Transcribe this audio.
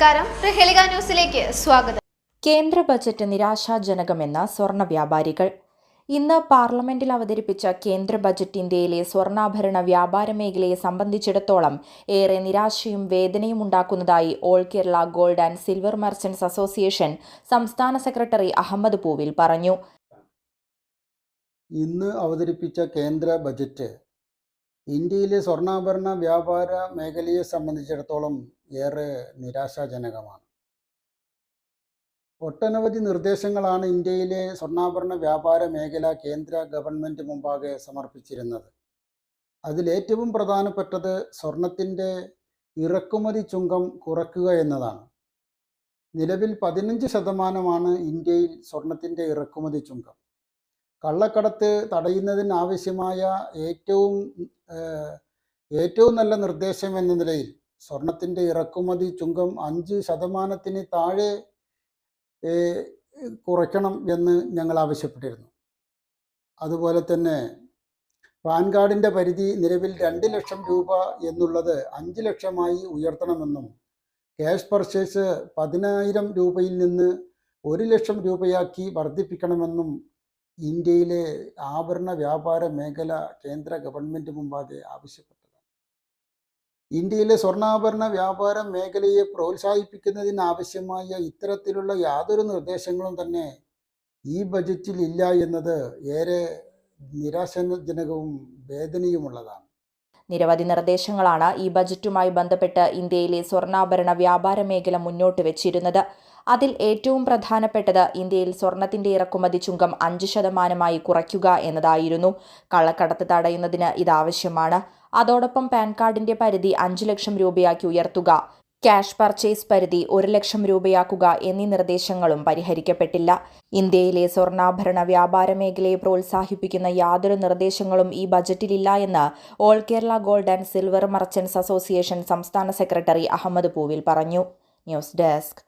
നമസ്കാരം. ന്യൂസിലേക്ക് സ്വാഗതം. കേന്ദ്ര ബജറ്റ് നിരാശാജനകമെന്ന സ്വർണ വ്യാപാരികൾ. ഇന്ന് പാർലമെന്റിൽ അവതരിപ്പിച്ച കേന്ദ്ര ബജറ്റ് ഇന്ത്യയിലെ സ്വർണാഭരണ വ്യാപാര മേഖലയെ സംബന്ധിച്ചിടത്തോളം ഏറെ നിരാശയും വേദനയും ഉണ്ടാക്കുന്നതായി all Kerala gold and silver merchants association സംസ്ഥാന സെക്രട്ടറി അഹമ്മദ് പൂവിൽ പറഞ്ഞു. ഇന്ന് അവതരിപ്പിച്ച കേന്ദ്ര ബജറ്റ് ഇന്ത്യയിലെ സ്വർണാഭരണ വ്യാപാര മേഖലയെ സംബന്ധിച്ചിടത്തോളം ഏറെ നിരാശാജനകമാണ്. ഒട്ടനവധി നിർദ്ദേശങ്ങളാണ് ഇന്ത്യയിലെ സ്വർണാഭരണ വ്യാപാര മേഖല കേന്ദ്ര ഗവൺമെന്റ് മുമ്പാകെ സമർപ്പിച്ചിരുന്നത്. അതിലേറ്റവും പ്രധാനപ്പെട്ടത് സ്വർണത്തിന്റെ ഇറക്കുമതി ചുങ്കം കുറയ്ക്കുക എന്നതാണ്. നിലവിൽ പതിനഞ്ച് ശതമാനമാണ് ഇന്ത്യയിൽ സ്വർണത്തിന്റെ ഇറക്കുമതി ചുങ്കം. കള്ളക്കടത്ത് തടയുന്നതിന് ആവശ്യമായ ഏറ്റവും ഏറ്റവും നല്ല നിർദ്ദേശം എന്ന നിലയിൽ സ്വർണത്തിന്റെ ഇറക്കുമതി ചുങ്കം അഞ്ച് ശതമാനത്തിന് താഴെ കുറയ്ക്കണം എന്ന് ഞങ്ങൾ ആവശ്യപ്പെട്ടിരുന്നു. അതുപോലെ തന്നെ പാൻ കാർഡിന്റെ പരിധി നിലവിൽ രണ്ട് ലക്ഷം രൂപ എന്നുള്ളത് അഞ്ച് ലക്ഷമായി ഉയർത്തണമെന്നും ക്യാഷ് പർച്ചേസ് പതിനായിരം രൂപയിൽ നിന്ന് ഒരു ലക്ഷം രൂപയാക്കി വർദ്ധിപ്പിക്കണമെന്നും ഇന്ത്യയിലെ ആഭരണ വ്യാപാര മേഖല കേന്ദ്ര ഗവൺമെന്റ് മുമ്പാകെ ആവശ്യപ്പെട്ടതാണ്. ഇന്ത്യയിലെ സ്വർണാഭരണ വ്യാപാര മേഖലയെ പ്രോത്സാഹിപ്പിക്കുന്നതിനാവശ്യമായ ഇത്തരത്തിലുള്ള യാതൊരു നിർദ്ദേശങ്ങളും തന്നെ ഈ ബജറ്റിൽ ഇല്ല എന്നത് ഏറെ നിരാശനജനകവും വേദനയുമുള്ളതാണ്. നിരവധി നിർദ്ദേശങ്ങളാണ് ഈ ബജറ്റുമായി ബന്ധപ്പെട്ട് ഇന്ത്യയിലെ സ്വർണാഭരണ വ്യാപാര മേഖല മുന്നോട്ട് വെച്ചിരുന്നത്. അതിൽ ഏറ്റവും പ്രധാനപ്പെട്ടത് ഇന്ത്യയിൽ സ്വർണത്തിന്റെ ഇറക്കുമതി ചുങ്കം അഞ്ച് ശതമാനമായി കുറയ്ക്കുക എന്നതായിരുന്നു. കള്ളക്കടത്ത് തടയുന്നതിന് ഇതാവശ്യമാണ് അതോടൊപ്പം പാൻ കാർഡിന്റെ പരിധി അഞ്ച് ലക്ഷം രൂപയാക്കി ഉയർത്തുക. ക്യാഷ് പർച്ചേസ് പരിധി ഒരു ലക്ഷം രൂപയാക്കുക എന്നീ നിർദ്ദേശങ്ങളും പരിഹരിക്കപ്പെട്ടില്ല. ഇന്ത്യയിലെ സ്വർണാഭരണ വ്യാപാര മേഖലയെ പ്രോത്സാഹിപ്പിക്കുന്ന യാതൊരു നിർദ്ദേശങ്ങളും ഈ ബജറ്റിലില്ല എന്ന് all Kerala gold and silver merchants association സംസ്ഥാന സെക്രട്ടറി അഹമ്മദ് പൂവിൽ പറഞ്ഞു. News desk.